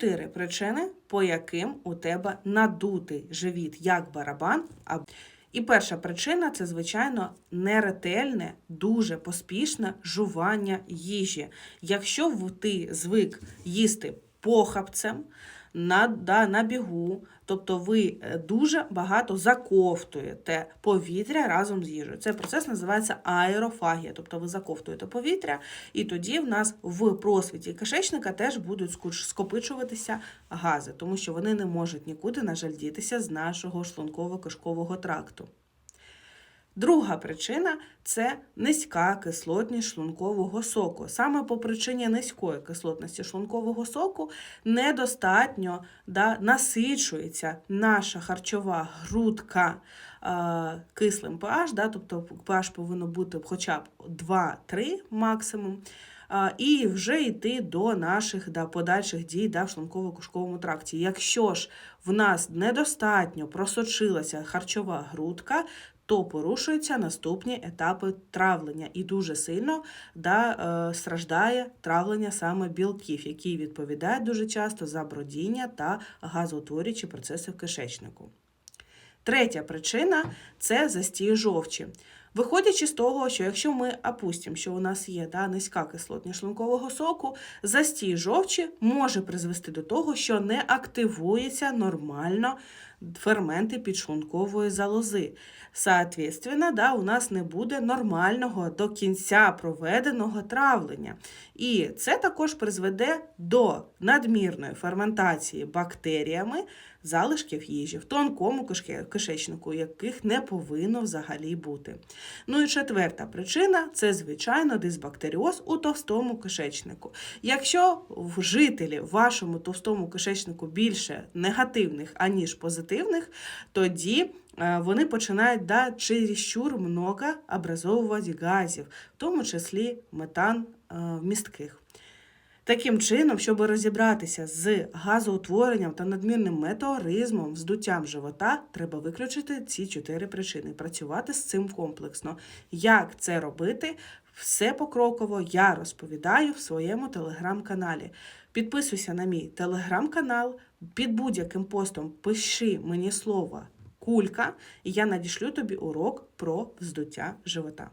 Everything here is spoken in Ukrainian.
чотири причини, по яким у тебе надутий живіт як барабан. І перша причина це, звичайно, неретельне, дуже поспішне жування їжі. Якщо ти звик їсти похапцем, на, да, на бігу, тобто ви е, дуже багато заковтуєте повітря разом з їжею. Цей процес називається аерофагія, тобто ви заковтуєте повітря, і тоді в нас в просвіті кишечника теж будуть скопичуватися гази, тому що вони не можуть нікуди, на жаль, дітися з нашого шлунково-кишкового тракту. Друга причина це низька кислотність шлункового соку. Саме по причині низької кислотності шлункового соку недостатньо да, насичується наша харчова грудка е, кислим pH, да, тобто pH повинно бути хоча б 2-3 максимум. І вже йти до наших да, подальших дій да, в шлунково-кишковому тракті. Якщо ж в нас недостатньо просочилася харчова грудка, то порушуються наступні етапи травлення, і дуже сильно да, е, страждає травлення саме білків, які відповідають дуже часто за бродіння та газоутворюючі процеси в кишечнику. Третя причина це застій жовчі. Виходячи з того, що якщо ми опустимо, що у нас є да, низька кислотність шлункового соку, застій жовчі може призвести до того, що не активується нормально ферменти підшлункової залози. Соответственно, да, у нас не буде нормального до кінця проведеного травлення. І це також призведе до надмірної ферментації бактеріями залишків їжі в тонкому кишечнику, яких не повинно взагалі бути. Ну і четверта причина це, звичайно, дисбактеріоз у товстому кишечнику. Якщо в жителі в вашому товстому кишечнику більше негативних, аніж позитивних, тоді е, вони починають да, чересчур много образовувати газів, в тому числі метан е, вмістких. Таким чином, щоб розібратися з газоутворенням та надмірним метеоризмом, вздуттям живота, треба виключити ці чотири причини, працювати з цим комплексно. Як це робити? Все покроково я розповідаю в своєму телеграм-каналі. Підписуйся на мій телеграм-канал, під будь-яким постом пиши мені слово кулька, і я надішлю тобі урок про вздуття живота.